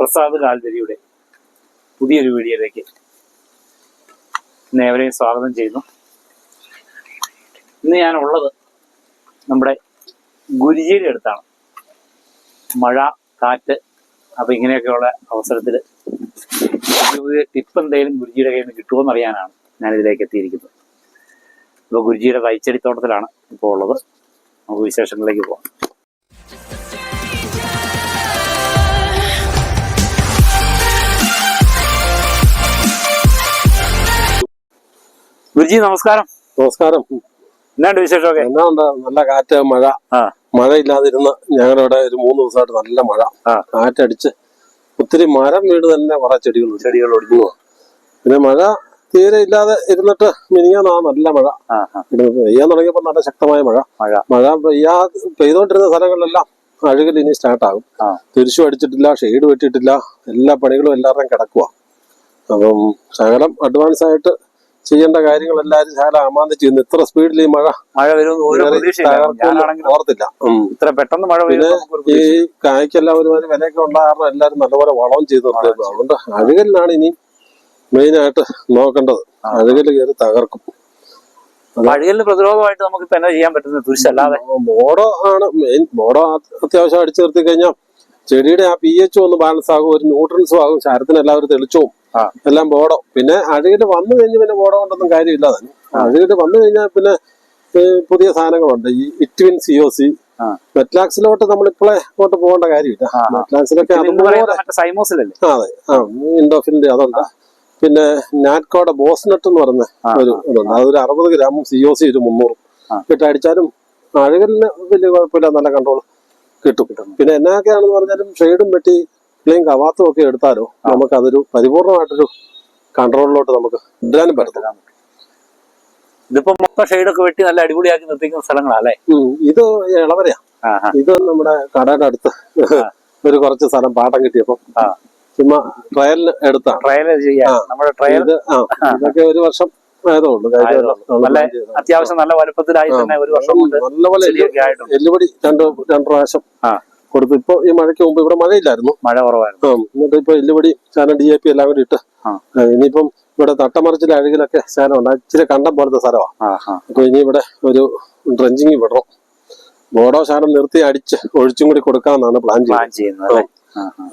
പ്രസാദ് കാൽവരിയുടെ പുതിയൊരു വീഡിയോയിലേക്ക് നേവരെയും സ്വാഗതം ചെയ്യുന്നു. ഇന്ന് ഞാൻ ഉള്ളത് നമ്മുടെ ഗുരുജിയുടെ അടുത്താണ്. മഴ കാറ്റ് അപ്പൊ ഇങ്ങനെയൊക്കെയുള്ള അവസരത്തിൽ ടിപ്പ് എന്തെങ്കിലും ഗുരുജിയുടെ കയ്യിൽ നിന്ന് കിട്ടുമോ എന്നറിയാനാണ് ഞാൻ ഇതിലേക്ക് എത്തിയിരിക്കുന്നത്. അപ്പോൾ ഗുരുജിയുടെ തൈച്ചടിത്തോട്ടത്തിലാണ് ഇപ്പോൾ ഉള്ളത്. നമുക്ക് വിശേഷങ്ങളിലേക്ക് പോകാം. ഗുരുജി നമസ്കാരം. നമസ്കാരം. എന്നാണ്ട് വിശേഷമൊക്കെ? എന്നാ ഉണ്ട്? നല്ല കാറ്റ് മഴ. ആ. ഇല്ലാതിരുന്ന ഞങ്ങളുടെ ഇവിടെ ഒരു മൂന്ന് ദിവസമായിട്ട് നല്ല മഴ. കാറ്റടിച്ച് ഒത്തിരി മരം വീട് തന്നെ കുറെ ചെടികൾ ചെടികൾ ഒടിഞ്ഞു. പിന്നെ മഴ തീരെ ഇല്ലാതെ ഇരുന്നിട്ട് മിനിങ്ങാന്നാ നല്ല മഴ. പെയ്യാൻ തുടങ്ങിയപ്പോൾ നല്ല ശക്തമായ മഴ. മഴ. മഴ പെയ്യാ പെയ്തോണ്ടിരുന്ന സ്ഥലങ്ങളിലെല്ലാം അഴുകൽ ഇനി സ്റ്റാർട്ട് ആകും. തിരിച്ചു അടിച്ചിട്ടില്ല ഷെയ്ഡ് വെട്ടിയിട്ടില്ല. എല്ലാ പണികളും എല്ലാവരുടെയും കിടക്കുക അപ്പം ശകലം അഡ്വാൻസ് ആയിട്ട് ചെയ്യേണ്ട കാര്യങ്ങൾ എല്ലാവരും ശകലം അമാന്തിച്ച് ചെയ്യുന്നു. ഇത്ര സ്പീഡിൽ ഈ മഴ മഴ തകർക്കുമെന്ന് ഓർത്തില്ല. ഇത്ര പെട്ടെന്ന് മഴ ഈ കായ്ക്കെല്ലാം ഒരുമാതിരി വിലയൊക്കെ ഉള്ള കാരണം എല്ലാവരും നല്ലപോലെ വളവും ചെയ്ത് നിർത്തിയിരുന്നു അതുകൊണ്ട് അഴുകലിനാണ് ഇനി മെയിൻ ആയിട്ട് നോക്കേണ്ടത്. അഴുകൽ കയറി തകർക്കും. അഴുകലിന് പ്രതിരോധമായിട്ട് നമുക്ക് ഇപ്പൊ എന്നാ ചെയ്യാൻ പറ്റുന്നത്? തുരിശല്ലാതെ. മോഡോ ആണ് മെയിൻ മോഡോ അത്യാവശ്യം അടിച്ചു നിർത്തി കഴിഞ്ഞാൽ ചെടിയുടെ ആ പി എച്ച് ഒന്ന് ബാലൻസ് ആകും ഒരു ന്യൂട്രൻസും ആകും ശരത്തിന് എല്ലാവരും തെളിച്ചവും. എല്ലാം ബോഡോ പിന്നെ അഴുകിട്ട് വന്നു കഴിഞ്ഞ് പിന്നെ ബോഡോ കൊണ്ടൊന്നും കാര്യമില്ല തന്നെ അഴുകിട്ട് വന്നു കഴിഞ്ഞാൽ പിന്നെ പുതിയ സാധനങ്ങളുണ്ട്. ഈ ഇറ്റ്വിൻ സി ഒ സി മെറ്റ്ലാക്സിലോട്ട് നമ്മൾ ഇപ്പോഴേ അങ്ങോട്ട് പോകേണ്ട കാര്യമില്ല. മെറ്റ്ലാക്സിലൊക്കെ സൈമോസിലല്ലേ? അതെ. ആ ഇൻഡോഫിന്റെ അതുണ്ട്. പിന്നെ നാറ്റ്കോടെ ബോസ്നട്ട് എന്ന് പറയുന്ന ഒരു ഇതുണ്ട്. അതൊരു അറുപത് ഗ്രാമും സി ഒ സി ഒരു മുന്നൂറും. ഇട്ട് അടിച്ചാലും അഴുകലിന് വലിയ കുഴപ്പമില്ല. നല്ല കൺട്രോൾ കിട്ടും. പിന്നെ എന്നൊക്കെയാണെന്ന് പറഞ്ഞാലും ഷെയ്ഡും വെട്ടി പ്ലെയിൻ കവാത്തും ഒക്കെ എടുത്താലോ നമുക്ക് അതൊരു പരിപൂർണമായിട്ടൊരു കൺട്രോളിലോട്ട് നമുക്ക് ഇടാനും പറ്റത്തില്ല ഇതിപ്പോ മൊത്തം ഷെയ്ഡൊക്കെ വെട്ടി നല്ല അടിപൊളിയാക്കി നിർത്തിക്കുന്ന സ്ഥലങ്ങളല്ലേ? ഇത് ഇളവരയാ. ഇത് നമ്മുടെ കടയുടെ അടുത്ത് ഒരു കുറച്ച് സ്ഥലം പാട്ടം കിട്ടിയപ്പോ ചുമ്മാ ട്രയലിന് എടുത്താ. ട്രയൽ. നമ്മുടെ ട്രയൽ ഇതൊക്കെ ഒരു വർഷം നല്ല അത്യാവശ്യം നല്ല വലുപ്പത്തിലായി തന്നെ ഒരു വർഷം കൊണ്ട് നല്ലപോലെ എല്ലുപടി രണ്ട് രണ്ട് പ്രാവശ്യം കൊടുത്തു. ഇപ്പൊ ഈ മഴയ്ക്ക് മുമ്പ് ഇവിടെ മഴയില്ലായിരുന്നു. മഴ കുറവായിരുന്നു. ആ എന്നിട്ട് ഇപ്പൊ എല്ലുപടി സാധനം ഡി എ പി എല്ലാം കൂടി ഇട്ട്. ഇനിയിപ്പം ഇവിടെ തട്ടമറിച്ചിലെ അഴുകിലൊക്കെ സാധനം ഉണ്ട്. ഇച്ചിരി കണ്ടം പോലത്തെ സ്ഥലമാണ് അപ്പൊ ഇനി ഇവിടെ ഒരു ഡ്രഞ്ചിങ് വിടണം. ബോഡോ ശാനം നിർത്തി അടിച്ച് ഒഴിച്ചും കൂടി കൊടുക്കാമെന്നാണ് പ്ലാൻ ചെയ്യുന്നത്.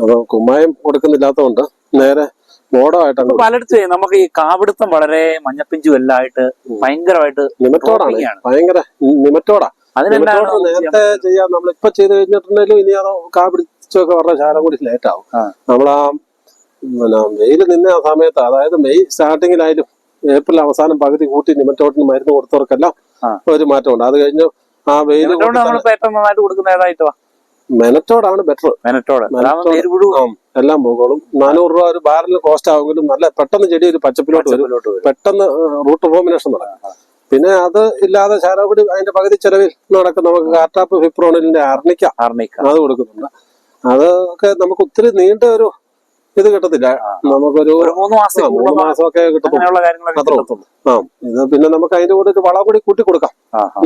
അപ്പൊ കുമ്മായം കൊടുക്കുന്നില്ലാത്തതുകൊണ്ട് നേരെ ബോഡോ ആയിട്ടാണ് പലയിടത്തും നമുക്ക് ഈ കാവിടുത്തം വളരെ മഞ്ഞപ്പിഞ്ചും എല്ലാം ആയിട്ട് ഭയങ്കരമായിട്ട് നിമറ്റോടാണ് ഭയങ്കര നിമറ്റോടാ അതിനെന്താണ് നേരത്തെ ചെയ്യാം. നമ്മൾ ഇപ്പൊ ചെയ്ത് കഴിഞ്ഞിട്ടുണ്ടെങ്കിലും ഇനി അത് കാ പിടിച്ചൊക്കെ പറഞ്ഞ ശാലം കൂടി ലേറ്റ് ആവും. ആ. നമ്മളാ പിന്നെ മെയ്യിൽ നിന്ന ആ സമയത്ത് അതായത് മെയ് സ്റ്റാർട്ടിങ്ങിലായാലും ഏപ്രിൽ അവസാനം പകുതി കൂട്ടി നിമറ്റോട്ടിന് മരുന്ന് കൊടുത്തവർക്കെല്ലാം ആ. ഒരു മാറ്റമുണ്ട്. അത് കഴിഞ്ഞ് ആ വെയിൽ മെനറ്റോടാണ് ബെറ്റർ മെനറ്റോട്. എല്ലാം പോകും. നാനൂറ് രൂപ ഒരു ബാരലിന് കോസ്റ്റ് ആവുമെങ്കിലും നല്ല പെട്ടെന്ന് ചെടി ഒരു പച്ചപ്പിലോട്ട് വരും. പച്ചപ്പിലോട്ട് വരും. പെട്ടെന്ന് റൂട്ട് ഫോമിനേഷൻ നടക്കും. പിന്നെ അത് ഇല്ലാതെ ചാരോപടി അതിന്റെ പകുതി ചെലവിൽ നടക്കും. നമുക്ക് കാർട്ടാപ്പ് ഫിപ്രോണിലിന്റെ അർണിക്ക അർണിക്ക അത് കൊടുക്കുന്നുണ്ട്. അതൊക്കെ നമുക്ക് ഒത്തിരി നീണ്ട ഒരു ഇത് കിട്ടത്തില്ല. നമുക്കൊരു മൂന്ന് മാസം മൂന്ന് മാസമൊക്കെ കിട്ടത്തുള്ളൂ. ആ ഇത് പിന്നെ നമുക്ക് അതിന്റെ കൂടെ ഒരു വളം കൂടി കൂട്ടി കൊടുക്കാം.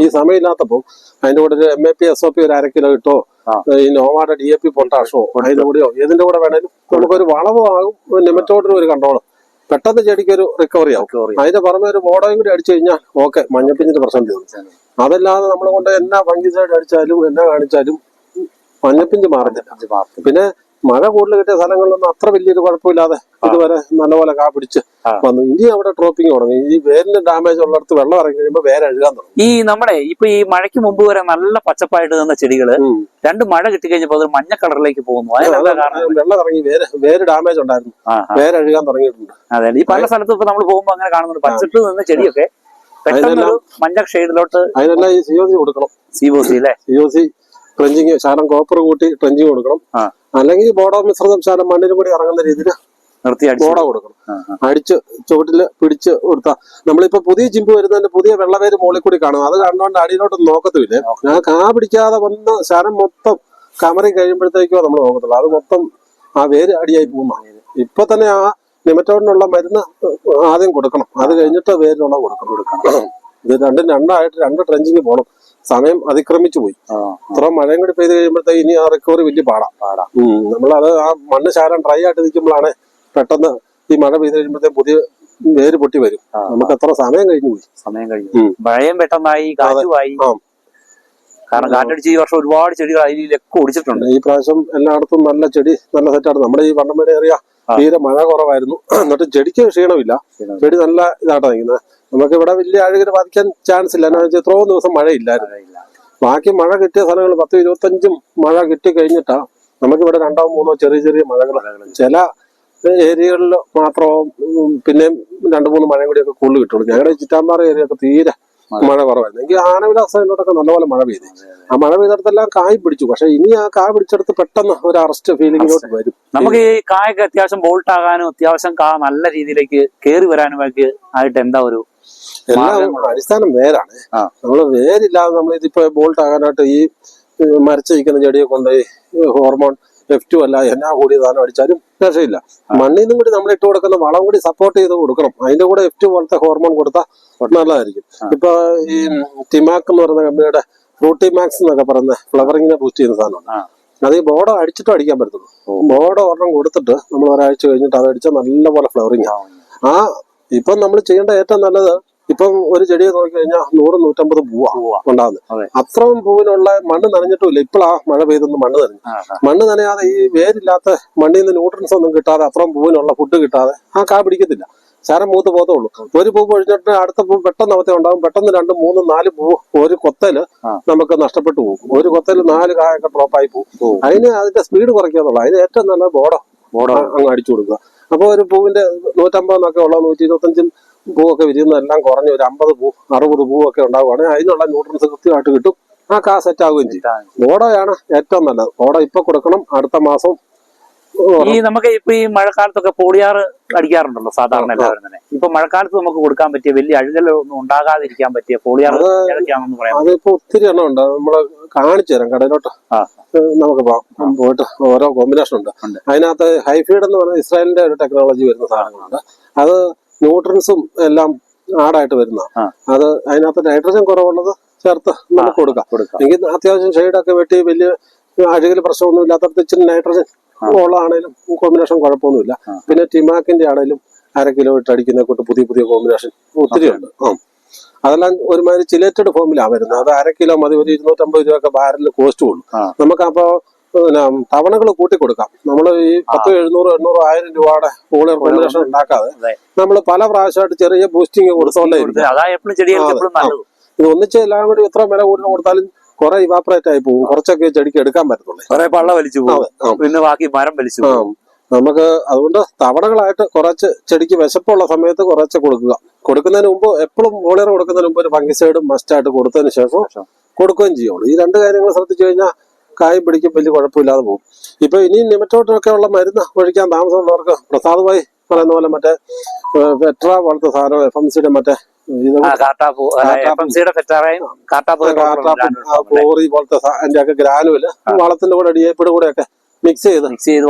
ഈ സമയമില്ലാത്തപ്പോ അതിന്റെ കൂടെ ഒരു M A P S O P ഒരു അര കിലോ ഇട്ടോ ഈ നോവാടെ ഡി എ പി പൊട്ടാഷോ അതിന്റെ കൂടെയോ ഏതിന്റെ കൂടെ വേണേലും നമുക്കൊരു വളവും ആകും. നെമറ്റോഡിനും ഒരു കൺട്രോളും പെട്ടെന്ന് ചെടിക്ക് ഒരു റിക്കവറി ആവും. അതിന്റെ പുറമെ ഒരു ബോർഡോയും കൂടി അടിച്ചു കഴിഞ്ഞാൽ ഓക്കെ മഞ്ഞപ്പിഞ്ഞിന്റെ പ്രശ്നം തീർന്നു അതല്ലാതെ നമ്മൾ കൊണ്ട് എന്നാ ഭംഗി സൈഡ് അടിച്ചാലും എന്നാ കാണിച്ചാലും മഞ്ഞപ്പിഞ്ച് മാറുന്നില്ല. പിന്നെ മഴ കൂടുതൽ കിട്ടിയ സ്ഥലങ്ങളിലൊന്നും അത്ര വലിയൊരു കുഴപ്പമില്ലാതെ ഇതുവരെ നല്ലപോലെ കാ പിടിച്ച്. വന്നു. ഇനി അവിടെ ട്രോപ്പിംഗ് തുടങ്ങി. ഈ വേരിന് ഡാമേജ് ഉള്ളിടത്ത് വെള്ളം ഇറങ്ങി കഴിയുമ്പോൾ വേര എഴുതാൻ തുടങ്ങും. ഈ നമ്മുടെ ഇപ്പൊ ഈ മഴയ്ക്ക് മുമ്പ് വരെ നല്ല പച്ചപ്പായിട്ട് നിന്ന ചെടികൾ. രണ്ട് മഴ കിട്ടിക്കഴിഞ്ഞപ്പോ അത് മഞ്ഞ കളറിലേക്ക് പോകുന്നു. വെള്ളം ഇറങ്ങി വേര് വേര് ഡാമേജ് ഉണ്ടായിരുന്നു. വേര എഴുതാൻ തുടങ്ങിയിട്ടുണ്ട്. അതെ ഈ പല സ്ഥലത്തും ഇപ്പൊ നമ്മൾ പോകുമ്പോ അങ്ങനെ കാണുന്നുണ്ട്. പച്ചിട്ട് നിന്ന ചെടിയൊക്കെ മഞ്ഞ ഷെയ്ഡിലോട്ട് അതിനെല്ലാം ഈ സി ഒ സി കൊടുക്കണം. സി ഒ സി അല്ലേ സി ഒ സി ട്രെഞ്ചിങ് ശാലം കോപ്പർ കൂട്ടി ട്രെഞ്ചിങ് കൊടുക്കണം. അല്ലെങ്കിൽ ബോഡോ മിശ്രിതം ശാലം മണ്ണിലും കൂടി ഇറങ്ങുന്ന രീതിയിൽ നിർത്തി ബോഡോ കൊടുക്കണം. അടിച്ച് ചുവട്ടിൽ പിടിച്ച് കൊടുത്താൽ നമ്മളിപ്പോ പുതിയ ചിമ്പ് വരുന്നതിന്റെ പുതിയ വെള്ളവേര് മുകളിൽ കൂടി കാണും. അത് കാണുന്നോണ്ട് അടിയിലോട്ട് നോക്കത്തുമില്ല ഞാൻ കാ പിടിക്കാതെ വന്ന് ശരം മൊത്തം കമറി കഴിയുമ്പോഴത്തേക്കോ നമ്മൾ നോക്കത്തുള്ളൂ. അത് മൊത്തം ആ വേര് അടിയായി പോകും ഇപ്പൊ തന്നെ ആ നിമറ്റോടിനുള്ള മരുന്ന് ആദ്യം കൊടുക്കണം. അത് കഴിഞ്ഞിട്ട് വേരിനുള്ള കൊടുക്കണം. കൊടുക്കണം. ഇത് രണ്ടും രണ്ടായിട്ട് രണ്ട് ട്രെഞ്ചിങ് പോകണം സമയം അതിക്രമിച്ചു പോയി. അത്ര ഇത്ര മഴയും കൂടി പെയ്ത് കഴിയുമ്പോഴത്തേക്ക് ഇനി ആ റിക്കവറി വലിയ പാടാ. പാടാ. നമ്മൾ നമ്മളത് ആ മണ്ണ് ശാലം ഡ്രൈ ആയിട്ട് നിൽക്കുമ്പോഴാണ് പെട്ടെന്ന് ഈ മഴ പെയ്ത് കഴിയുമ്പോഴത്തേക്ക് പുതിയ വേര് പൊട്ടി വരും. നമുക്ക് എത്ര സമയം കഴിഞ്ഞു പോയി. സമയം കഴിഞ്ഞു. മഴയും പെട്ടെന്നായി കാറ്റുമായി. കാരണം കാറ്റടിച്ച് ഈ വർഷം ഒരുപാട് ചെടികൾ അതിലൊക്കെ ഒടിച്ചിട്ടുണ്ട് ഈ പ്രാവശ്യം എല്ലായിടത്തും നല്ല ചെടി നല്ല സെറ്റാണ് നമ്മുടെ ഈ വണ്ണമേടെ ഏറിയ. തീരെ മഴ കുറവായിരുന്നു. എന്നിട്ട് ചെടിക്ക് ക്ഷീണമില്ല. ചെടി നല്ല ഇതാട്ടാ നിൽക്കുന്നത്. നമുക്ക് ഇവിടെ വലിയ അഴുകിന് ബാധിക്കാൻ ചാൻസ് ഇല്ല എന്നാ വെച്ചാൽ എത്രയോ ദിവസം മഴയില്ലായിരുന്നു മഴയില്ല. ബാക്കി മഴ കിട്ടിയ സ്ഥലങ്ങൾ പത്ത് ഇരുപത്തഞ്ചും മഴ കിട്ടി കഴിഞ്ഞിട്ടാ നമുക്കിവിടെ രണ്ടോ മൂന്നോ ചെറിയ ചെറിയ മഴകൾ ചില ഏരിയകളിൽ മാത്രം പിന്നെയും രണ്ടു മൂന്ന് മഴയും കൂടിയൊക്കെ കൂടുതൽ കിട്ടുള്ളൂ ഞങ്ങളുടെ ചിറ്റാമ്പാറ ഏരിയ ഒക്കെ തീരെ മഴ കുറവായിരുന്നു. എങ്കിൽ ആനവിലാസയിലോട്ടൊക്കെ നല്ലപോലെ മഴ പെയ്തു. ആ മഴ പെയ്തടത്തെല്ലാം കായ് പിടിച്ചു. പക്ഷെ ഇനി ആ കായ് പിടിച്ചെടുത്ത് പെട്ടെന്ന് ഒരു അറസ്റ്റ് ഫീലിംഗിലോട്ട് വരും. നമുക്ക് ഈ കായൊക്കെ അത്യാവശ്യം ബോൾട്ട് ആകാനും അത്യാവശ്യം കാ നല്ല രീതിയിലേക്ക് കയറി വരാനും ഒക്കെ ആയിട്ട് എന്താ ഒരു എല്ലാം? അടിസ്ഥാനം വേരാണ്. നമ്മൾ വേരില്ലാതെ നമ്മൾ ഇതിപ്പോ ബോൾട്ട് ആകാനായിട്ട് ഈ മരച്ച് നിൽക്കുന്ന ചെടിയെ കൊണ്ട് ഹോർമോൺ ടു അല്ല എന്നാ കൂടി സാധനം അടിച്ചാലും രക്ഷയില്ല. മണ്ണിൽ നിന്നും കൂടി നമ്മൾ ഇട്ട് കൊടുക്കുന്ന വളം കൂടി സപ്പോർട്ട് ചെയ്ത് കൊടുക്കണം. അതിന്റെ കൂടെ എഫ് പോലത്തെ ഹോർമോൺ കൊടുത്താൽ നല്ലതായിരിക്കും. ഇപ്പൊ ഈ ടിമാക്ക് എന്ന് പറയുന്ന കമ്പനിയുടെ ഫ്രൂട്ടി മാക്സ് എന്നൊക്കെ പറയുന്ന ഫ്ലവറിങ്ങിനെ ബൂസ്റ്റ് ചെയ്യുന്ന സാധനമാണ്. അത് ഈ ബോർഡോ അടിച്ചിട്ടും അടിക്കാൻ പറ്റത്തുള്ളൂ. ബോർഡ് ഒരെണ്ണം കൊടുത്തിട്ട് നമ്മൾ ഒരാഴ്ച കഴിഞ്ഞിട്ട് അത് അടിച്ചാൽ നല്ലപോലെ ഫ്ലവറിങ് ആ. ഇപ്പം നമ്മൾ ചെയ്യേണ്ട ഏറ്റവും നല്ലത് ഇപ്പം ഒരു ചെടിയെ നോക്കി കഴിഞ്ഞാൽ നൂറ് നൂറ്റമ്പത് പൂവാ. ഉണ്ടാകുന്നത് അത്രയും പൂവിനുള്ള മണ്ണ് നനഞ്ഞിട്ടുമില്ല. ഇപ്പോഴാ മഴ പെയ്തൊന്ന് മണ്ണ് നനഞ്ഞു. മണ്ണ് നനയാതെ ഈ വേരില്ലാത്ത മണ്ണിൽ നിന്ന് ന്യൂട്രൻസ് ഒന്നും കിട്ടാതെ അത്രയും പൂവിനുള്ള ഫുഡ് കിട്ടാതെ ആ കാ പിടിക്കത്തില്ല. ശരം മൂത്ത് പോകത്തേ ഉള്ളൂ ഒരു പൂ പൊഴിഞ്ഞിട്ട് അടുത്ത പൂ പെട്ടെന്ന് അവത്തെ ഉണ്ടാകും പെട്ടെന്ന് രണ്ട് മൂന്ന് നാല് പൂ ഒരു കൊത്തൽ നമുക്ക് നഷ്ടപ്പെട്ടു പോകും. ഒരു കൊത്തൽ നാല് കായൊക്കെ ഡ്രോപ്പായി പോകും. അതിന് അതിന്റെ സ്പീഡ് കുറയ്ക്കാന്നുള്ളൂ അതിന് ഏറ്റവും നല്ല ബോർഡോ ബോർഡോ. അങ്ങ് അടിച്ചു കൊടുക്കുക. അപ്പോൾ ഒരു പൂവിന്റെ നൂറ്റമ്പതെന്നൊക്കെ ഉള്ള നൂറ്റി ഇരുപത്തഞ്ചും പൂവൊക്കെ വിരിയുന്നതെല്ലാം കുറഞ്ഞു ഒരു അമ്പത് പൂ അറുപത് പൂവൊക്കെ ഉണ്ടാവുകയാണെങ്കിൽ അതിനുള്ള ന്യൂട്രൻസ് കൃത്യമായിട്ട് കിട്ടും. ആ കാ സെറ്റ് ആവുകയും ചെയ്യും. ഓടയാണ് ഏറ്റവും നല്ലത്. ഓട ഇപ്പൊ കൊടുക്കണം. അടുത്ത മാസം ഈ നമുക്ക് ഇപ്പൊ ഈ മഴക്കാലത്തൊക്കെ പോളിയാറ് അടിക്കാറുണ്ടല്ലോ സാധാരണ എല്ലാവരും തന്നെ. ഇപ്പൊ മഴക്കാലത്ത് നമുക്ക് കൊടുക്കാൻ പറ്റിയ വലിയ അഴുകലൊന്നും ഉണ്ടാകാതിരിക്കാൻ പറ്റിയ പോളിയാർ ഏതൊക്കെയാണെന്ന് പറയാം അതിപ്പോ ഒത്തിരി എണ്ണം ഉണ്ട്. നമ്മൾ കാണിച്ചു തരാം കടയിലോട്ട്. നമുക്ക് പോയിട്ട് ഓരോ കോമ്പിനേഷൻ ഉണ്ട്. അതിനകത്ത് ഹൈഫീഡ് എന്ന് പറഞ്ഞ ഇസ്രായേലിന്റെ ഒരു ടെക്നോളജി വരുന്ന സാധനങ്ങളുണ്ട്. അത് ന്യൂട്രൻസും എല്ലാം ആടായിട്ട് വരുന്ന. അത് അതിനകത്ത് നൈട്രജൻ കുറവുള്ളത് ചേർത്ത് നമുക്ക് കൊടുക്കാം. എനിക്ക് എങ്കിൽ അത്യാവശ്യം ഷെയ്ഡൊക്കെ വെട്ടി വലിയ അഴുകൽ പ്രശ്നമൊന്നും ഇല്ലാത്തടത്ത് ഇച്ചിരി നൈട്രജൻ ഉള്ളതാണേലും കോമ്പിനേഷൻ കുഴപ്പമൊന്നുമില്ല. പിന്നെ ടിമാക്കിന്റെ ആണേലും അര കിലോ ഇട്ട് അടിക്കുന്ന കൂട്ട് പുതിയ പുതിയ കോമ്പിനേഷൻ ഒത്തിരി ഉണ്ട്. ആ. അതെല്ലാം ഒരുമാതിരി ചിലേറ്റഡ് ഫോമിലാണ് വരുന്നത്. അത് അര കിലോ മതി ഒരു ഇരുന്നൂറ്റമ്പത് രൂപയൊക്കെ ബാരലിൽ കോസ്റ്റ് ഉള്ളൂ നമുക്ക് അപ്പോ പിന്നെ തവണകൾ കൂട്ടി കൊടുക്കാം. നമ്മൾ ഈ പത്ത് എഴുന്നൂറ് എണ്ണൂറ് ആയിരം രൂപയുടെ കൂടുതൽ കോമ്പിനേഷൻ ഉണ്ടാക്കാതെ നമ്മൾ പല പ്രാവശ്യമായിട്ട് ചെറിയ ബൂസ്റ്റിംഗ് കൊടുത്തോണ്ടേ ഇത് ഒന്നിച്ച് എല്ലാം കൂടി എത്ര വില കൂടുതൽ കൊടുത്താലും കുറെ ഇവാപറേറ്റ് ആയി പോകും. കുറച്ചൊക്കെ ചെടിക്ക് എടുക്കാൻ പറ്റത്തുള്ളൂ. കുറെ പള്ള വലിച്ചു പോകും. പിന്നെ ബാക്കി മരം വലിച്ചു പോകും. നമുക്ക് അതുകൊണ്ട് തവണകളായിട്ട് കുറച്ച് ചെടിക്ക് വിശപ്പുള്ള സമയത്ത് കുറച്ച് കൊടുക്കുക. കൊടുക്കുന്നതിന് മുമ്പ് എപ്പോഴും വോളിയർ കൊടുക്കുന്നതിന് മുമ്പ് ഒരു ഫംഗിസൈഡും മസ്റ്റായിട്ട് കൊടുത്തതിന് ശേഷം. കൊടുക്കുകയും ചെയ്യുള്ളൂ. ഈ രണ്ട് കാര്യങ്ങൾ ശ്രദ്ധിച്ചു കഴിഞ്ഞാൽ കായ് പിടിക്കും വലിയ കുഴപ്പമില്ലാതെ പോകും. ഇപ്പൊ ഇനി നിമറ്റോട്ടൊക്കെ ഉള്ള മരുന്ന് ഒഴിക്കാൻ താമസമുള്ളവർക്ക് പ്രസാദമായി പറയുന്ന പോലെ മറ്റേ വെട്ര പോലത്തെ സാധനം എഫ് എം സിയുടെ മറ്റേ കാട്ടാപ്പൂ ഫെറ്റാറയും കാട്ടാപ്പൂ. കോറി പോലത്തെ അതിന്റെ ഒക്കെ ഗ്രാനുവൽ വളത്തിന്റെ കൂടെ ഡിയേപ്പിയുടെ കൂടെ ഒക്കെ മിക്സ് ചെയ്ത്. മിക്സ് ചെയ്ത്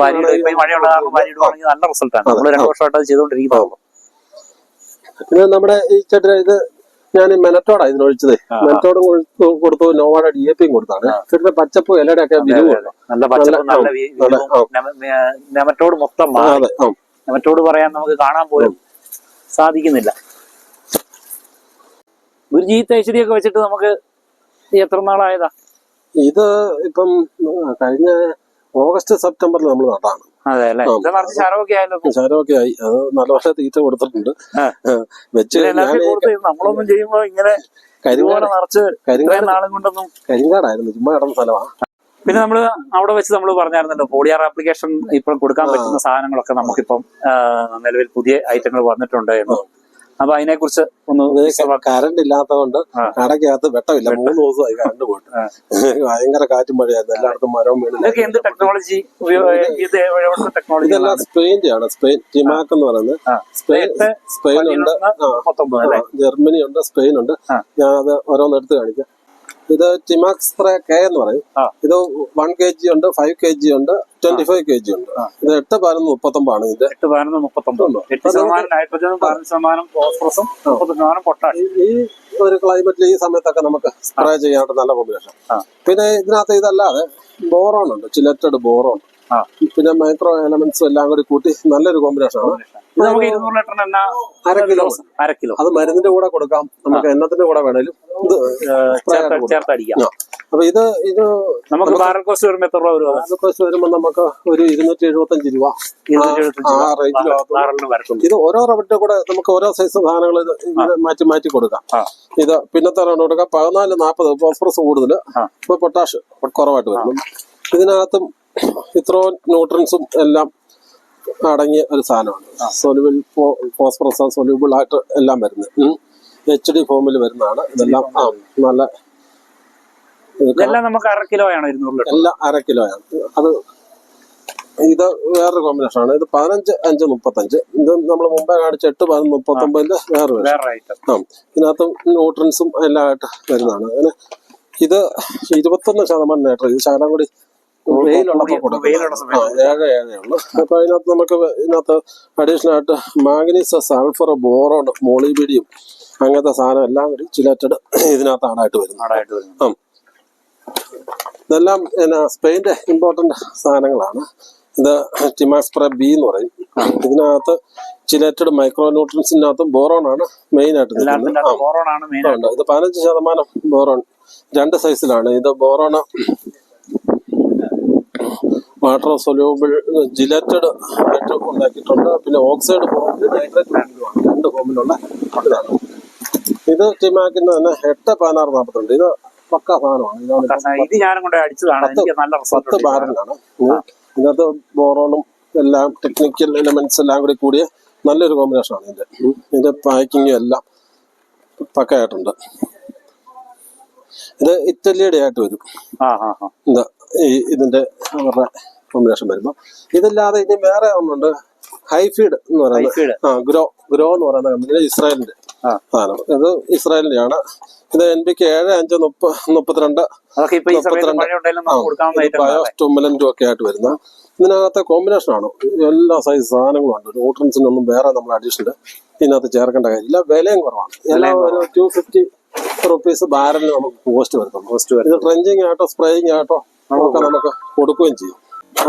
മഴയുള്ള വാരിയിടുവാണെങ്കിൽ നല്ല റിസൾട്ടാണ് നമ്മൾ അതെ. രണ്ടു വർഷമായിട്ട് അത് ചെയ്തുകൊണ്ടിരിക്കുന്നത് പിന്നെ നമ്മുടെ ഈ ചേട്ടൻ ഇത് ഞാൻ മെനറ്റോടാ ഇതിനൊഴിച്ചത്. മെനറ്റോടും കൊടുത്തു നോവാട ഡി എ പിയും കൊടുത്താണ്. ചേട്ടന്റെ പച്ചപ്പ് ഇലയുടെ ഒക്കെ നെമറ്റോട് മൊത്തം അതെ പറയാൻ നമുക്ക് കാണാൻ പോലും സാധിക്കുന്നില്ല. ഗുരുജി ഈ ഐശ്വര്യമൊക്കെ വെച്ചിട്ട് നമുക്ക് എത്ര നാളായതാ? ഇത് ഇപ്പം കഴിഞ്ഞ ഓഗസ്റ്റ് സെപ്റ്റംബറിൽ നമ്മൾ നട്ടാണ് അതെ അല്ലെ? ശരമൊക്കെ ആയല്ലോ ഇപ്പൊ. ശരമൊക്കെ ആയി. അത് നല്ലപോലെ തീറ്റ കൊടുത്തിട്ടുണ്ട്. വെച്ച് നമ്മളൊന്നും ചെയ്യുമ്പോ ഇങ്ങനെ ഇതുപോലെ നിറച്ച് കരിങ്ങാട് നാളും കൊണ്ടൊന്നും കരിങ്ങാടായിരുന്നു ചുമ്മാ കിടന്ന സ്ഥലമാണ് പിന്നെ നമ്മൾ അവിടെ വെച്ച് നമ്മൾ പറഞ്ഞായിരുന്നല്ലോ പോളിയാർ ആപ്ലിക്കേഷൻ ഇപ്പോൾ കൊടുക്കാൻ പറ്റുന്ന സാധനങ്ങളൊക്കെ നമുക്കിപ്പം നിലവിൽ പുതിയ ഐറ്റങ്ങൾ വന്നിട്ടുണ്ട് എന്ന്. അപ്പൊ അതിനെ കുറിച്ച് ഒന്ന് കറണ്ട് ഇല്ലാത്തതുകൊണ്ട്. കടക്കകത്ത് വെട്ടമില്ല. മൂന്ന് ദിവസമായി കറണ്ട് പോയിട്ട്. ഭയങ്കര കാറ്റും മഴയായിരുന്നു. എല്ലായിടത്തും മരവും ഇതൊക്കെ എന്ത് ടെക്നോളജി ഇത് ടെക്നോളജി ഇതെല്ലാം സ്പെയിന്റെ ആണ് സ്പെയിൻ ടിമാക്ക് എന്ന് പറയുന്നത്. സ്പെയിൻ സ്പെയിൻ ഉണ്ട്. ജർമ്മനി ഉണ്ട് സ്പെയിൻ ഉണ്ട്. ഞാൻ അത് ഓരോന്ന് എടുത്ത് കാണിക്കാം. ഇത് ടിമാക്സ് ത്രേ കെ എന്ന് പറയും ഇത് വൺ കെ ജി ഉണ്ട് ഫൈവ് കെ ജി ഉണ്ട് ട്വന്റി ഫൈവ് കെ ജി ഉണ്ട്. ഇത് എട്ട് പതിനൊന്ന് മുപ്പത്തൊമ്പതാണ് ഇതിന്റെ. എട്ട് പതിനൊന്ന് മുപ്പത്തൊമ്പത്. എട്ട് ശതമാനം നൈട്രജനും പതിനഞ്ച് ശതമാനം ഫോസ്ഫറസും മുപ്പത് ശതമാനം പൊട്ടാഷ് ഈ- ഒരു ക്ലൈമറ്റിൽ ഈ സമയത്തൊക്കെ നമുക്ക് സ്പ്രേ ചെയ്യാനായിട്ട് നല്ല കോമ്പിനേഷൻ. പിന്നെ ഇതിനകത്ത് ഇതല്ലാതെ ബോറോൺ ഉണ്ട് ചിലറ്റഡ് ബോറോൺ. പിന്നെ മൈക്രോ എലമെന്റ്സ് എല്ലാം കൂടി കൂട്ടി നല്ലൊരു കോമ്പിനേഷൻ ആണ്. ഇത് നമുക്ക് ഇരുന്നൂറ് ലിറ്ററിന് എന്നാ അര കിലോ അര കിലോ. അത് മരുന്നിന്റെ കൂടെ കൊടുക്കാം. നമുക്ക് എണ്ണത്തിന്റെ കൂടെ വേണേലും ഇത്. അപ്പൊ ഇത് ഇത് നമുക്ക് ബാരൽ കോസ്റ്റ് വരുമ്പോൾ എത്ര രൂപ വരും? അത്? കോസ്റ്റ് വരുമ്പോൾ നമുക്ക് ഒരു ഇരുന്നൂറ്റി എഴുപത്തഞ്ച് രൂപ. ഇരുന്നൂറ്റി എഴുപത്തഞ്ച് ആ രൂപ. റേഞ്ചിലും ഇത് ഓരോ റബിന്റെ കൂടെ നമുക്ക് ഓരോ സൈസ് സാധനങ്ങൾ ഇത് മാറ്റി മാറ്റി കൊടുക്കാം. ഇത് പിന്നത്തെ റൗണ്ട് കൊടുക്കാം. പതിനാല് നാൽപ്പത് ഫോസ്ഫറസ് കൂടുതൽ. ഇപ്പൊ പൊട്ടാഷ് കുറവായിട്ട് വരുന്നു ഇതിനകത്തും ഇത്രയും ന്യൂട്രൻസും എല്ലാം അടങ്ങിയ ഒരു സാധനമാണ്. സൊലുബിൾ ഫോസ്ഫറസ് സൊലുബിൾ ആയിട്ട് എല്ലാം വരുന്നത്. എച്ച് ഡി ഫോമിൽ വരുന്നതാണ്. ഇതെല്ലാം ആ നല്ല ഇതെല്ലാം നമുക്ക് അര കിലോയാണ് എല്ലാം അര കിലോയാണ്. അത് ഇത് വേറൊരു കോമ്പിനേഷൻ ആണ്. ഇത് പതിനഞ്ച് അഞ്ച് മുപ്പത്തഞ്ച്. ഇത് നമ്മൾ മുമ്പേ കാണിച്ച എട്ട് പതിനൊന്ന് മുപ്പത്തൊമ്പതിന്റെ വേറെ വേറെ ആ. ഇതിനകത്ത് ന്യൂട്രൻസും എല്ലാം ആയിട്ട് വരുന്നതാണ്. അങ്ങനെ ഇത് ഇരുപത്തൊന്ന് ശതമാനം നേട്ടം ഇത് ശകലം കൂടി അപ്പൊ അതിനകത്ത് നമുക്ക് ഇതിനകത്ത് അഡീഷണൽ ആയിട്ട് മാഗ്നീസ് സൾഫർ ബോറോൺ മോളിബിഡിയം അങ്ങനത്തെ സാധനം എല്ലാം കൂടി ചിലറ്റഡ് ഇതിനകത്ത് ആടായിട്ട് വരുന്നത്. ആ ഇതെല്ലാം എന്നാ സ്പെയിന്റെ ഇമ്പോർട്ടന്റ് സാധനങ്ങളാണ്. ഇത് ടിമാസ്പ്ര ബി എന്ന് പറയും. ഇതിനകത്ത് ചിലേറ്റഡ് മൈക്രോ ന്യൂട്രൻസിനകത്തും ബോറോൺ ആണ് മെയിൻ ആയിട്ട് നിൽക്കുന്നത്. ഇത് പതിനഞ്ച് ശതമാനം ബോറോൺ രണ്ട് സൈസിലാണ് ഇത് ബോറോൺ വാട്ടർ സൊല്യൂബിൾ ജിലേറ്റഡ് ആയിട്ട് ഉണ്ടാക്കിയിട്ടുണ്ട്. പിന്നെ ഓക്സൈഡ് ഫോമിൽ നൈട്രേറ്റ് ഫോമിലുമാണ് രണ്ട് ഫോമിലുള്ള ഇതാണ് ഇത് ടീമാക്കുന്നത് തന്നെ എട്ട് പതിനാറ് നാൽപ്പത്തിരണ്ട് ഇത് പക്ക സാധനമാണ്. ഇത് ഞാൻ കൊണ്ട് അടിച്ചതാണ്. പത്ത് ബാരലാണ് ഇതിനകത്ത് ബോറോണും എല്ലാം ടെക്നിക്കൽ എലമെന്റ്സ് എല്ലാം കൂടി കൂടിയ നല്ലൊരു കോമ്പിനേഷൻ ആണ് ഇതിന്റെ. ഇതിന്റെ പാക്കിങ്ങും എല്ലാം പക്കയായിട്ടുണ്ട് ഇത് ഇറ്റലിയുടെ ആയിട്ട് വരും ഇത്. ഈ ഇതിന്റെ അവരുടെ കോമ്പിനേഷൻ വരുമ്പോൾ ഇതല്ലാതെ ഇനി വേറെ ഒന്നുണ്ട്. ഹൈഫീഡ് എന്ന് പറയുന്നത് ആ ഗ്രോ ഗ്രോ എന്ന് പറയുന്ന കമ്പനി ഇസ്രായേലിന്റെ. സാധനം. ഇത് ഇസ്രായേലിന്റെ ആണ് ഇത് എൻ പിക്ക് ഏഴ് അഞ്ച് മുപ്പ മുപ്പത്തിരണ്ട് ബയോസ്റ്റുമുലന്റും ഒക്കെ ആയിട്ട് വരുന്ന. ഇതിനകത്തെ കോമ്പിനേഷൻ ആണ്. എല്ലാ സൈസ് സാധനങ്ങളും ഉണ്ട്. ന്യൂട്രൻസിനൊന്നും വേറെ നമ്മൾ അഡീഷണൽ ഇതിനകത്ത് ചേർക്കേണ്ട കാര്യമില്ല. വിലയും കുറവാണ്. എല്ലാം ഒരു ടു ഫിഫ്റ്റി റുപ്പീസ് ബാരലിന് നമുക്ക് കോസ്റ്റ് വരുന്നുണ്ട് കോസ്റ്റ് വരും ഇത് ട്രെഞ്ചിങ് ആട്ടോ സ്പ്രേയിങ് ആട്ടോ നമുക്ക് നമുക്ക് കൊടുക്കുകയും ചെയ്യും.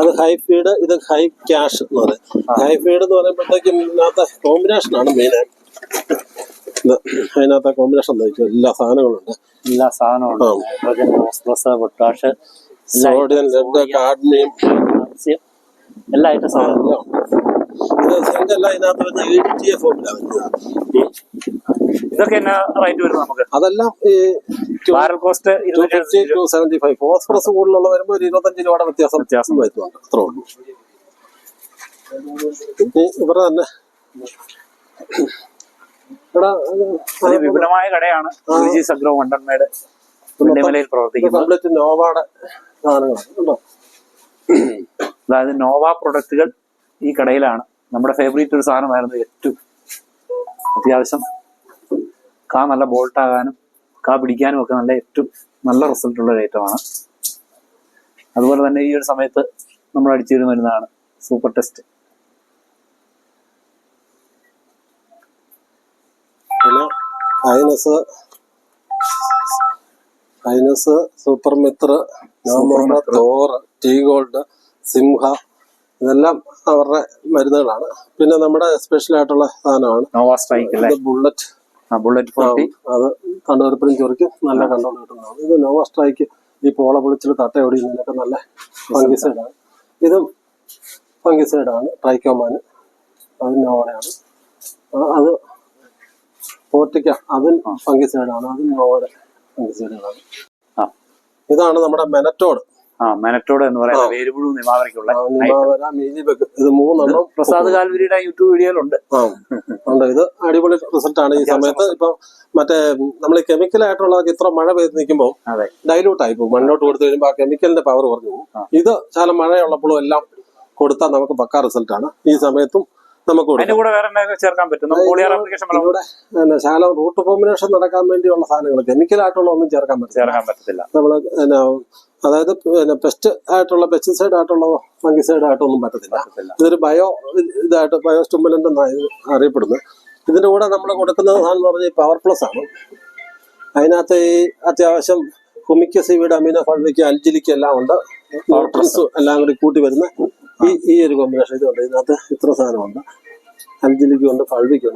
അത് ഹൈ ഫീഡ് ഇത് ഹൈ ക്യാഷ് എന്ന് പറയും. ഹൈ ഫീഡ് എന്ന് പറയുമ്പോഴത്തേക്കും ഇതിനകത്ത് കോമ്പിനേഷൻ ആണ് മെയിൻ ഇത് അതിനകത്ത് കോമ്പിനേഷൻ നോക്കും എല്ലാ സാധനങ്ങളുണ്ട് എല്ലാ സാധനവും phosphorus potash sodium lead cadmium എല്ലാ ഐറ്റം സാധനം എല്ലാം ഉണ്ട്. ഇത് സിങ്കെല്ലാം ഇതിനകത്ത് വരുന്ന എ ടി എ ഫോമിലാണ് ഇതൊക്കെ എന്നാ റേറ്റ് വരുന്നത് നമുക്ക്? അതെല്ലാം ഈ barrel cost two seventy five phosphorus കൂടുതലുള്ള വരുമ്പോൾ ഒരു ഇരുപത്തഞ്ച് രൂപയുടെ വ്യത്യാസം വ്യത്യാസം. വരുന്നുണ്ട് അത്ര ഉള്ളൂ. ഇവരുടെ തന്നെ ഇവിടെ വിപുലമായ കടയാണ്. രുചി സഗ്രോ വണ്ടർമേട് വെള്ളിമലയിൽ പ്രവർത്തിക്കുന്നത് കേട്ടോ അതായത് നോവ പ്രൊഡക്റ്റുകൾ ഈ കടയിലാണ്. നമ്മുടെ ഫേവറേറ്റ് ഒരു സാധനമായിരുന്നു ഏറ്റവും അത്യാവശ്യം കാ നല്ല ബോൾട്ട് ആകാനും കാ പിടിക്കാനും ഒക്കെ നല്ല ഏറ്റവും നല്ല റിസൾട്ട് ഉള്ള ഒരു ഐറ്റമാണ് അതുപോലെ തന്നെ ഈ ഒരു സമയത്ത് നമ്മൾ അടിച്ചൊരു വരുന്നതാണ് സൂപ്പർ ടെസ്റ്റ് പിന്നെ ഹൈനസ് ഹൈനസ് സൂപ്പർ മിത്ര നോമോണ തോർ ടീ ഗോൾഡ് സിംഹ ഇതെല്ലാം അവരുടെ മരുന്നുകളാണ്. പിന്നെ നമ്മുടെ സ്പെഷ്യൽ ആയിട്ടുള്ള സാധനമാണ് ബുള്ളറ്റ് ബുള്ളറ്റ് ഫോർട്ടി അത് കണ്ടുവരപ്പനും ചൊറിക്കും നല്ല കണ്ടോണ്ട് കിട്ടുന്നതാണ്. ഇത് നോവ സ്ട്രൈക്ക് ഈ പോള പൊളിച്ചിൽ തട്ട ഒടിയുന്നതിനൊക്കെ നല്ല ഫംഗിസൈഡാണ് ഇതും ഫംഗിസൈഡാണ് ട്രൈക്കോമാൻ അത് നോവടയാണ് ആ, അത് പോർട്ടിക്ക അതും ഫംഗിസൈഡാണ് അതും നോവയുടെ ഫംഗിസൈഡുകളാണ് ആ. ഇതാണ് നമ്മുടെ മെനറ്റോഡ്. ആ മെനറ്റോഡ് എന്ന് പറയുന്ന വേരുപുഴു നിമാവരയ്ക്കുള്ള നിമാവര മീലിബഗ് ഇത് മൂന്നെണ്ണം പ്രസാദ് കാൽവരിയുടെ യൂട്യൂബ് വീഡിയോയിലുണ്ട്. ഉണ്ട്. ഇത് അടിപൊളി റിസൾട്ട് ആണ് ഈ സമയത്ത്. ഇപ്പൊ മറ്റേ നമ്മൾ കെമിക്കൽ ആയിട്ടുള്ളതൊക്കെ ഇത്ര മഴ പെയ്ത് നിൽക്കുമ്പോൾ ഡൈലൂട്ട് ആയി പോകും. മണ്ണോട്ട് കൊടുത്തു കഴിയുമ്പോൾ ആ കെമിക്കലിന്റെ പവർ കുറഞ്ഞു പോകും. ഇത് ശാലം മഴയുള്ളപ്പോഴും എല്ലാം കൊടുത്താൽ നമുക്ക് പക്കാ റിസൾട്ടാണ്. ഈ സമയത്തും നമുക്ക് കൊടുക്കാം. അതിന്റെ കൂടെ വേറെ ചേർക്കാൻ പറ്റും? ആപ്ലിക്കേഷൻ ശാലം റൂട്ട് കോമ്പിനേഷൻ നടക്കാൻ വേണ്ടിയുള്ള സാധനങ്ങൾ കെമിക്കലായിട്ടുള്ള ഒന്നും ചേർക്കാൻ പറ്റില്ല. ചേർക്കാൻ പറ്റത്തില്ല. നമ്മൾ പിന്നെ അതായത് പിന്നെ പെസ്റ്റ് ആയിട്ടുള്ള പെസ്റ്റിസൈഡ് ആയിട്ടുള്ള ഫംഗിസൈഡ് ആയിട്ടൊന്നും പറ്റത്തില്ല. പറ്റത്തില്ല. ഇതൊരു ബയോ ഇതായിട്ട് ബയോ എന്നാണ് ഇത് അറിയപ്പെടുന്നത്. ഇതിന്റെ കൂടെ നമ്മൾ കൊടുക്കുന്ന സാധനം പറഞ്ഞ പറഞ്ഞാൽ പവർ പ്ലസ് ആണ്. അതിനകത്ത് ഈ അത്യാവശ്യം ഹുമിക്കസി വീട് അമീനോ ഫൾവിക്ക് അൽജിലിക്ക് എല്ലാം ഉണ്ട്. എല്ലാം കൂടി കൂട്ടി വരുന്ന ഈ ഈ ഒരു കോമ്പിനേഷൻ ഇതുണ്ട് ഇതിനകത്ത് ഇത്ര സാധനമുണ്ട്. അഞ്ചിലിക്കും ഉണ്ട് ഫൾവിക്കും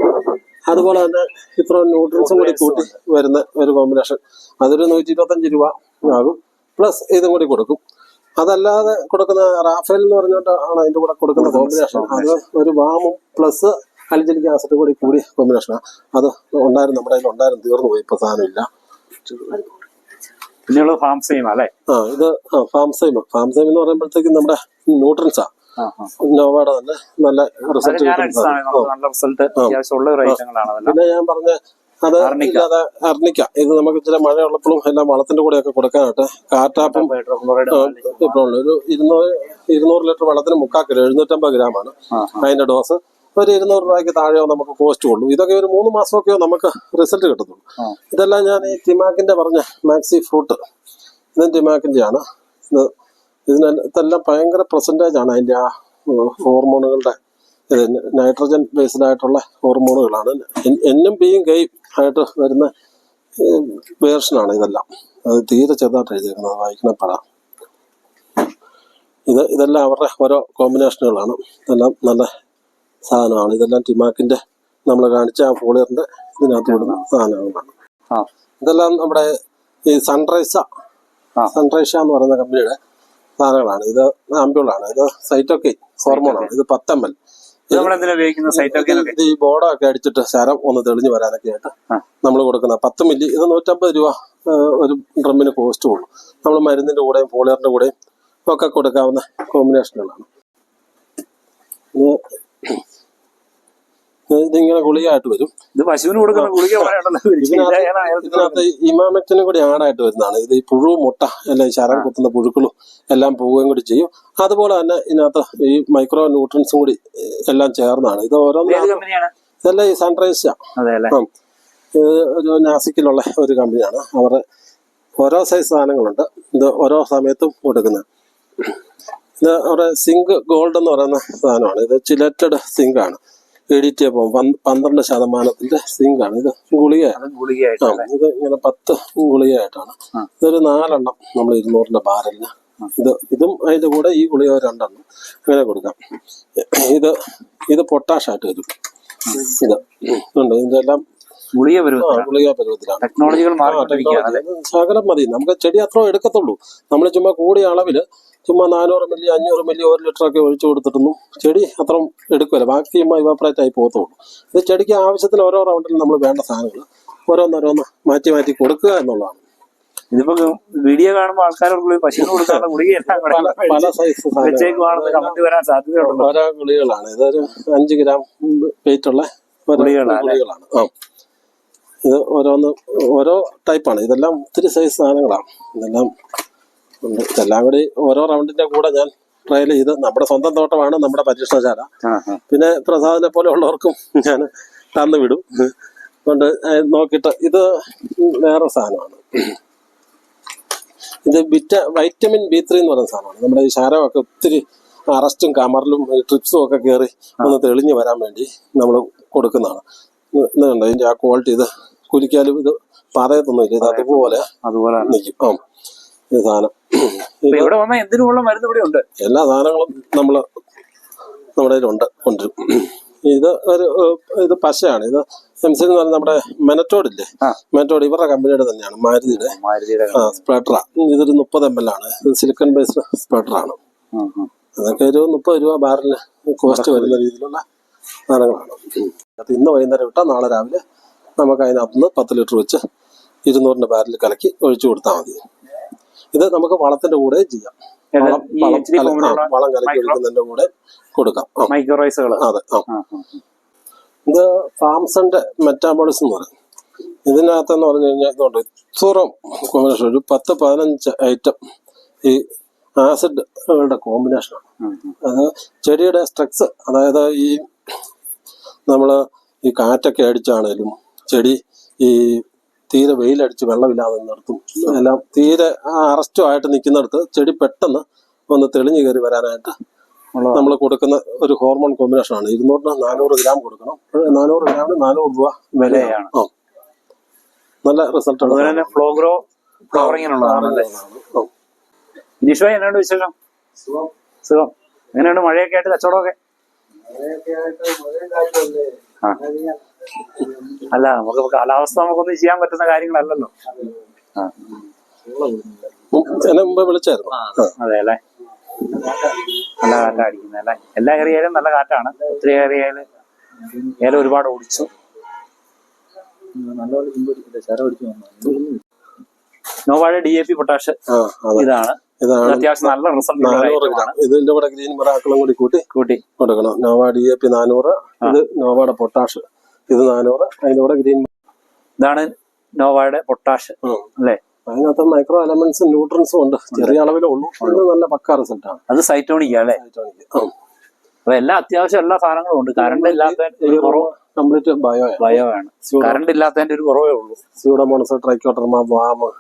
അതുപോലെ തന്നെ ഇത്ര ന്യൂട്രൻസും കൂടി കൂട്ടി വരുന്ന ഒരു കോമ്പിനേഷൻ അതൊരു നൂറ്റി ഇരുപത്തഞ്ച് രൂപ ആകും. പ്ലസ് ഇതും കൂടി കൊടുക്കും. അതല്ലാതെ കൊടുക്കുന്ന റാഫേൽ എന്ന് പറഞ്ഞിട്ട് ആണ് അതിന്റെ കൂടെ കൊടുക്കുന്ന കോമ്പിനേഷൻ അത് ഒരു വാമും പ്ലസ് അലിജലിക് ആസിഡ് കൂടി കൂടിയ കോമ്പിനേഷനാണ് അത് ഉണ്ടായിരുന്നു നമ്മുടെ കയ്യിൽ ഉണ്ടായിരുന്നു തീർന്നു പോയി. ഇപ്പൊ സാധനമില്ല. പിന്നെയുള്ളത് ഫാം സെയിം അല്ലേ? ആ ഇത് ആ ഫാം സൈം ഫാം സൈം എന്ന് പറയുമ്പോഴത്തേക്കും നമ്മുടെ ന്യൂട്രൻസാ ആ. തന്നെ നല്ല റിസൾട്ട് നല്ല റിസൾട്ട് അത്യാവശ്യമുള്ള ഒരു ഐറ്റങ്ങളാണ് പിന്നെ ഞാൻ പറഞ്ഞ അത് അർണിക്ക. ഇല്ലാതെ അർണിക്ക. ഇത് നമുക്ക് ഇച്ചിരി മഴയുള്ളപ്പോഴും എല്ലാം വളത്തിന്റെ കൂടെയൊക്കെ കൊടുക്കാനായിട്ട് കാറ്റാപ്പും ഇപ്പോഴുള്ള ഇപ്പോൾ ഒരു ഇരുന്നൂറ് ഇരുന്നൂറ് ലിറ്റർ വെള്ളത്തിന് മുക്കാൽ കിലോ എഴുന്നൂറ്റമ്പത് ഗ്രാമാണ് അതിന്റെ ഡോസ് ഒരു ഇരുന്നൂറ് രൂപയ്ക്ക് താഴെയോ നമുക്ക് കോസ്റ്റ് ഉള്ളൂ. ഇതൊക്കെ ഒരു മൂന്ന് മാസമൊക്കെയോ നമുക്ക് റിസൾട്ട് കിട്ടത്തുള്ളൂ. ഇതെല്ലാം ഞാൻ ഈ ടിമാക്കിന്റെ പറഞ്ഞ മാക്സി ഫ്രൂട്ട് ഇതും ടിമാക്കിന്റെ ആണ് ഇത് ഇതിന് ഇതെല്ലാം ഭയങ്കര പെർസെന്റേജ് ആണ് അതിന്റെ ആ ഹോർമോണുകളുടെ നൈട്രജൻ ബേസ്ഡ് ആയിട്ടുള്ള ഹോർമോണുകളാണ് എന്നും ബിയും ഗെയും ആയിട്ട് വരുന്ന വേർഷനാണ് ഇതെല്ലാം. അത് തീരെ ചെറുതായിട്ട് എഴുതിയിരിക്കുന്നത് വായിക്കണപ്പെടാം ഇത് ഇതെല്ലാം അവരുടെ ഓരോ കോമ്പിനേഷനുകളാണ് ഇതെല്ലാം നല്ല സാധനമാണ്. ഇതെല്ലാം ടിമാക്കിന്റെ നമ്മൾ കാണിച്ച ആ ഫോളിയറിന്റെ ഇതിനകത്ത് വിടുന്ന സാധനങ്ങളാണ്. ഇതെല്ലാം നമ്മുടെ ഈ സൺറൈസ സൺറൈസ എന്ന് പറയുന്ന കമ്പനിയുടെ സാധനങ്ങളാണ്. ഇത് ആംബ്യൂളാണ്. ഇത് സൈറ്റോക്കെ ഹോർമോണാണ്. ഇത് പത്തമ്മൽ. ഇത് ഉപയോഗിക്കുന്ന സൈറ്റൊക്കെ ഇത് ഈ ബോർഡൊക്കെ അടിച്ചിട്ട് ശരം ഒന്ന് തെളിഞ്ഞു വരാനൊക്കെ ആയിട്ട് നമ്മൾ കൊടുക്കുന്ന പത്ത് മില്ലി ഇത് നൂറ്റമ്പത് രൂപ ഒരു ഡ്രമ്മിന് കോസ്റ്റ് ഉള്ളൂ. നമ്മൾ മരുന്നിന്റെ കൂടെയും പോളിയറിന്റെ കൂടെയും ഒക്കെ കൊടുക്കാവുന്ന കോമ്പിനേഷനുകളാണ്. ഇതിങ്ങനെ ഗുളികയായിട്ട് വരും. ഇത് പശുവിന് കൊടുക്കുന്ന ഗുളിക ഇതിനകത്ത് ഇമാമത്തിന് ഇമാമെക്റ്റിനും കൂടി ആടായിട്ട് വരുന്നതാണ്. ഇത് ഈ പുഴു മുട്ട എല്ലാം ശരം കുത്തുന്ന പുഴുക്കളും എല്ലാം പോവുകയും കൂടി ചെയ്യും. അതുപോലെ തന്നെ ഇതിനകത്ത് ഈ മൈക്രോ ന്യൂട്രൻസും കൂടി എല്ലാം ചേർന്നാണ്. ഇത് ഓരോന്നും ഇതെല്ലാം ഈ സൺറൈസ്. ഇത് ഒരു നാസിക്കിലുള്ള ഒരു കമ്പനിയാണ്. അവർ ഓരോ സൈസ് സാധനങ്ങളുണ്ട്. ഇത് ഓരോ സമയത്തും കൊടുക്കുന്നത്. ഇത് അവിടെ സിങ്ക് ഗോൾഡ് എന്ന് പറയുന്ന സാധനമാണ്. ഇത് ചിലറ്റഡ് സിങ്ക് ആണ് എഡിറ്റ് പന്ത്രണ്ട് ശതമാനത്തിന്റെ സിങ്കാണ് ഇത് ഗുളികയാണ് ആ, ഇത് ഇങ്ങനെ പത്ത് ഗുളികയായിട്ടാണ്. ഇതൊരു നാലെണ്ണം നമ്മൾ ഇരുന്നൂറിന്റെ ബാരലിന്. ഇത് ഇതും അതിന്റെ കൂടെ ഈ ഗുളിക രണ്ടെണ്ണം. അങ്ങനെ കൊടുക്കാം. ഇത് ഇത് പൊട്ടാഷായിട്ട് വരും. ഇത്. ഉണ്ട് ഇതിന്റെ എല്ലാം ഗുളിക പരുവത്തിലാണ്. ടെക്നോളജികൾ ശകലം മതി. നമുക്ക് ചെടി അത്ര എടുക്കത്തുള്ളൂ. നമ്മൾ ചുമ്മാ കൂടിയ അളവിൽ ചുമ്മാ നാനൂറ് മില്ലി അഞ്ഞൂറ് മില്ലി ഒരു ലിറ്റർ ഒക്കെ ഒഴിച്ചു കൊടുത്തിട്ടൊന്നും ചെടി അത്ര എടുക്കില്ല ബാക്കി ചുമ്മാ ഇവാപ്പറേറ്റ് ആയി പോകത്തുള്ളൂ. ഇത് ചെടിക്ക് ആവശ്യത്തിന് ഓരോ റൗണ്ടിൽ നമ്മൾ വേണ്ട സാധനങ്ങൾ ഓരോന്നോരോന്ന് മാറ്റി മാറ്റി കൊടുക്കുക എന്നുള്ളതാണ്. ഇതിപ്പോ വീഡിയോ കാണുമ്പോൾ ആൾക്കാർക്ക് പശുവിന് കൊടുക്കാനുള്ള ഓരോ ഗുളികളാണ്. ഇതൊരു അഞ്ച് ഗ്രാം വെയിറ്റ് ഉള്ള? ഗുളികളാണ് ആ. ഇത് ഓരോന്ന് ഓരോ ടൈപ്പാണ് ഇതെല്ലാം ഒത്തിരി സൈസ് സാധനങ്ങളാണ്. ഇതെല്ലാം ഉണ്ട്. ഇതെല്ലാം കൂടി ഓരോ റൗണ്ടിന്റെ കൂടെ ഞാൻ ട്രയൽ ചെയ്ത് നമ്മുടെ സ്വന്തം തോട്ടമാണ് നമ്മുടെ പരീക്ഷണശാല. പിന്നെ പ്രസാദിനെ പോലെ ഉള്ളവർക്കും ഞാൻ തന്നു വിടും. അതുകൊണ്ട് നോക്കിയിട്ട് ഇത് വേറെ സാധനമാണ്. ഇത് വിറ്റ വൈറ്റമിൻ ബി ത്രീ എന്ന് പറയുന്ന സാധനമാണ്. നമ്മുടെ ഈ ശാരമൊക്കെ ഒത്തിരി അറസ്റ്റും കമറിലും ട്രിപ്സും ഒക്കെ കയറി ഒന്ന് തെളിഞ്ഞു വരാൻ വേണ്ടി നമ്മൾ കൊടുക്കുന്നതാണ്. ഇതുണ്ട് ഇതിന്റെ ആ ക്വാളിറ്റി ഇത് കുലിക്കാലും ഇത് പറയത്തൊന്നുമില്ല ഇത് അതുപോലെ അതുപോലെ നിൽക്കും. ആ ഈ സാധനം. ഇവിടെ വന്നാൽ എന്തിനുമുള്ള മരുന്ന് ഇവിടെ ഉണ്ട്? എല്ലാ സാധനങ്ങളും നമ്മൾ നമ്മുടെ കയ്യിലുണ്ട് കൊണ്ടുവരും ഇത് ഒരു ഇത് പശയാണ്. ഇത് എം സി എന്ന് പറഞ്ഞാൽ നമ്മുടെ മെനറ്റോഡ് ഇല്ലേ? ആ. മെനറ്റോഡ് ഇവരുടെ കമ്പനിയുടെ തന്നെയാണ് മാരുതിയുടെ. ആ സ്പ്രെഡറ ഇതൊരു മുപ്പത് എം എൽ ആണ്. ഇത് സിലിക്കൺ ബേസ്ഡ് സ്പ്രെഡറാണ്. അതൊക്കെ ഒരു മുപ്പത് രൂപ ബാറിന് കോസ്റ്റ് വരുന്ന രീതിയിലുള്ള സാധനങ്ങളാണ്. അത് ഇന്ന് വൈകുന്നേരം വിട്ടാൽ നാളെ രാവിലെ നമുക്ക് അതിനകത്തുനിന്ന് പത്ത് ലിറ്റർ വെച്ച് ഇരുന്നൂറിന്റെ ബാരൽ കലക്കി ഒഴിച്ചു കൊടുത്താൽ മതി. ഇത് നമുക്ക് വളത്തിന്റെ കൂടെ ചെയ്യാം. വളം കലക്കി എടുക്കുന്നതിന്റെ കൂടെ കൊടുക്കാം. മൈക്രോറൈസുകൾ അതെ ഇത് ഫാംസന്റെ മെറ്റാബോളിസം എന്ന് പറയും. ഇതിനകത്തെന്ന് പറഞ്ഞു കഴിഞ്ഞാൽ ഇതുകൊണ്ട് ഇത്രയും കോമ്പിനേഷൻ ഒരു പത്ത് പതിനഞ്ച് ഐറ്റം ഈ ആസിഡുകളുടെ കോമ്പിനേഷനാണ്. അത് ചെടിയുടെ സ്ട്രക്സ് അതായത് ഈ നമ്മൾ ഈ കാറ്റൊക്കെ അടിച്ചാണേലും ചെടി ഈ തീരെ വെയിലടിച്ച് വെള്ളമില്ലാതെ നിർത്തും. എല്ലാം തീരെ അറസ്റ്റും ആയിട്ട് നിൽക്കുന്നിടത്ത് ചെടി പെട്ടെന്ന് ഒന്ന് തെളിഞ്ഞു കയറി വരാനായിട്ട് നമ്മൾ കൊടുക്കുന്ന ഒരു ഹോർമോൺ കോമ്പിനേഷൻ ആണ് ഇരുന്നൂറിന് നാനൂറ് ഗ്രാം കൊടുക്കണം. നാനൂറ് ഗ്രാമിന് നാനൂറ് രൂപ വിലയാണ്. ആ. നല്ല റിസൾട്ട് ആണ്. തന്നെ ഫ്ലോഗ്രോ ഫ്ലവറിങ്ങിനുള്ളതാണല്ലേ ജിഷോ എന്നാണ് വിശേഷം? സുഖം. എങ്ങനെയാണ് മഴയൊക്കെ ആയിട്ട് കച്ചവടമൊക്കെ? ആ. അല്ല നമുക്ക് കാലാവസ്ഥ നമുക്കൊന്നും ചെയ്യാൻ പറ്റുന്ന കാര്യങ്ങളല്ലല്ലോ. അതെ അല്ലേ നല്ല കാറ്റാ അടിക്കുന്നത് അല്ലേ? എല്ലാ ഏരിയയിലും നല്ല കാറ്റാണ്. ഒത്തിരി ഏരിയയിൽ ഏല ഒരുപാട് ഓടിച്ചു. നോവാഴ ഡി എ പി പൊട്ടാഷ് ഇതാണ് ഇത് ഇതാണ്. അത്യാവശ്യം നല്ല റിസൾട്ട് ഇതിന്റെ കൂടെ ഗ്രീൻ മിറാക്കളും കൂടി കൂട്ടി കൂട്ടി. കൊടുക്കണം. നോവ ഡി എ പി നാനൂറ് ഇത് നോവയുടെ പൊട്ടാഷ്. ഇത് നാനൂറ് അതിന്റെ കൂടെ ഗ്രീൻ ഇതാണ് നോവയുടെ പൊട്ടാഷ്. അല്ലേ? അതിനകത്ത് മൈക്രോ എലമെന്റ്സും ന്യൂട്രൻസും ഉണ്ട്. ചെറിയ അളവിലേ ഉള്ളൂ. നല്ല പക്ക റിസൾട്ടാണ് അത് സൈറ്റോണിക് അല്ലേ? അപ്പൊ എല്ലാ അത്യാവശ്യം എല്ലാ സാധനങ്ങളും ഉണ്ട്. കറണ്ട് ഇല്ലാത്ത ഒരു കുറവ് കംപ്ലീറ്റ് ബയോ ബയോ ആണ്. കറണ്ട് ഇല്ലാത്തതിന്റെ ഒരു കുറവേ ഉള്ളൂ. സ്യൂഡോമോണസ് ട്രൈക്കോട്ടർമ വാമ്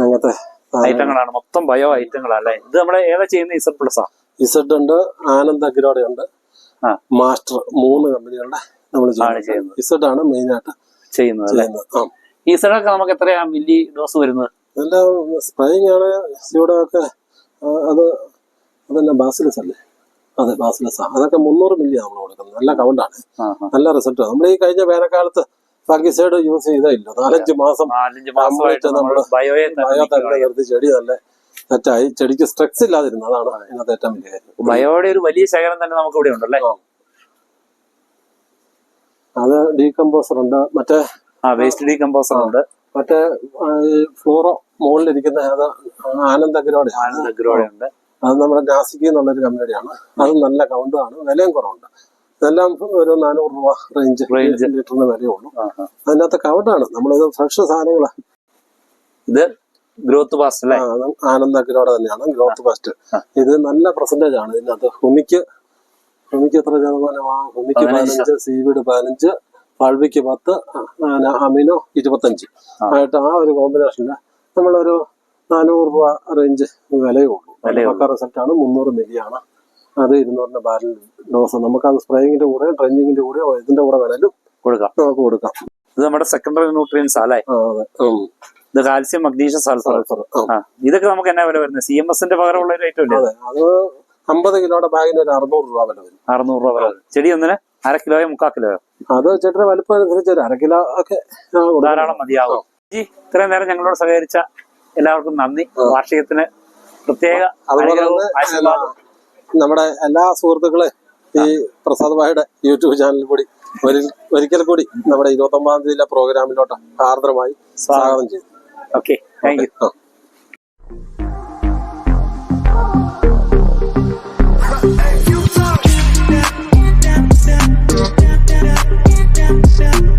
അങ്ങനത്തെ ഐറ്റങ്ങളാണ്. മൊത്തം ബയോ ഐറ്റങ്ങളാണ് ഐറ്റങ്ങളല്ലേ ഇത് നമ്മളെ ഏതാ ചെയ്യുന്ന ഇസഡ് പ്ലസ് ആ? ഇസഡ് ഉണ്ട് ആനന്ദ് അഗ്രോഡ ഉണ്ട്. മാസ്റ്റർ മൂന്ന് കമ്പനികളുടെ നമ്മൾ ആണ് ചെയ്യുന്നത്. ഇസഡ് ആണ് മെയിൻ ആയിട്ട് ചെയ്യുന്നത് ഈസഡൊക്കെ നമുക്ക് എത്രയാ മില്ലി ഡോസ് വരുന്നത്? അതിന്റെ സ്പ്രേയിങ് ആണ്. ഒക്കെ അത് അതന്നെ ബാസിലസ് അല്ലേ? അതെ ബാസിലസ് അതൊക്കെ മുന്നൂറ് മില്ലി നമ്മൾ കൊടുക്കുന്നത്. നല്ല കൗണ്ടാണ്. നല്ല റിസൾട്ട് നമ്മൾ ഈ കഴിഞ്ഞ വേനൽക്കാലത്ത് ഫംഗിസൈഡ് യൂസ് ചെയ്തില്ല നാലഞ്ച് മാസം മാസമായിട്ട് നമ്മൾ ബയോയെ തന്നെ നിർത്തി ചെടി നല്ല സെറ്റായി ചെടിക്ക് സ്ട്രെക്സ് ഇല്ലാതിരുന്നു അതാണ് അതിനകത്ത് ഏറ്റവും വലിയ കാര്യം. ബയോയുടെ ഒരു വലിയ ശേഖരം തന്നെ നമുക്ക് ഇവിടെ ഉണ്ടല്ലേ. അത് ഡീകമ്പോസർ ഉണ്ട്. മറ്റേ ആ വേസ്റ്റ് ഡീകമ്പോസർ ഉണ്ട്. മറ്റേ ഫ്ലോറോ മുകളിലിരിക്കുന്ന അത് ആനന്ദ് അഗ്രോഡ ആനന്ദ് അഗ്രോഡ ഉണ്ട്. അത് നമ്മുടെ നാസിക്ക് എന്നുള്ളൊരു കമ്പനിയാണ് അത് നല്ല കൗണ്ടാണ് വിലയും കുറവുണ്ട്. ഇതെല്ലാം ഒരു നാനൂറ് രൂപ റേഞ്ച് റേഞ്ച് ലിറ്ററിന് വിലയുള്ളൂ. അതിനകത്ത് കൗണ്ടാണ് നമ്മളിത് ഫ്രഷ് സാധനങ്ങളാണ് ഇത് ഗ്രോത്ത് ഫാസ്റ്റ് അല്ലേ? ആനന്ദ് അഗ്രോടെ തന്നെയാണ്. ഗ്രോത്ത് ഫാസ്റ്റ് ഇത് നല്ല പെർസെന്റേജ് ആണ്. ഇതിനകത്ത് ഹുമിക്ക് ഹുമിക്ക് എത്ര ശതമാനമാണ് ഭൂമിക്ക് പതിനഞ്ച്. സി സീവിഡ് പതിനഞ്ച് പൾവിക്ക് പത്ത് അമിനോ ഇരുപത്തഞ്ച്. ആയിട്ട് ആ ഒരു കോമ്പിനേഷനിൽ നമ്മളൊരു നാനൂറ് രൂപ റേഞ്ച് വിലയേ ഉള്ളൂ പക്ക റിസൾട്ട് ആണ് മുന്നൂറ് മില്ലിയാണ്. അത് ഇരുന്നൂറിന്റെ ബാരൽ ഡോസ് നമുക്ക് അത് സ്പ്രേയിങ്ങിന്റെ കൂടെ ട്രെയിനിങ്ങിന്റെ കൂടെ ഇതിന്റെ കൂടെ വേണേലും കൊടുക്കാം. നമുക്ക് കൊടുക്കാം. ഇത് നമ്മുടെ സെക്കൻഡറി ന്യൂട്രിയൻസ് അല്ലേ ആ, അതെ. ഇത് കാൽസ്യം മഗ്നീഷ്യം സൾഫർ ഇതൊക്കെ നമുക്ക് എന്നാ വില വരുന്നത്? സി എം എസിന്റെ പകരമുള്ള ഒരു ഐറ്റം അല്ലേ? അത് അമ്പത് കിലോയുടെ ബാഗിന് ഒരു അറുന്നൂറ് രൂപ വില വരും. അറുന്നൂറ് രൂപ വില. ചെടി ഒന്നിന് അര കിലോയോ മുക്കാൽ കിലോയോ? അത് ചേട്ടന്റെ വലിപ്പം അനുസരിച്ച് ഒരു അര കിലോ ഒക്കെ. ധാരാളം മതിയാകും ജി ഇത്രയും നേരം ഞങ്ങളോട് സഹകരിച്ച എല്ലാവർക്കും നന്ദി. വാർഷികത്തിന് പ്രത്യേക നമ്മുടെ എല്ലാ സുഹൃത്തുക്കളെ ഈ പ്രസാദ് ഭായിയുടെ യൂട്യൂബ് ചാനലിൽ കൂടി ഒരി- ഒരിക്കൽ കൂടി നമ്മുടെ ഇരുപത്തി ഒമ്പതാം തീയതിയിലെ പ്രോഗ്രാമിലോട്ട് ആർദ്രമായി സ്വാഗതം. ചെയ്തു ഓക്കെ താങ്ക് യു Sunshine.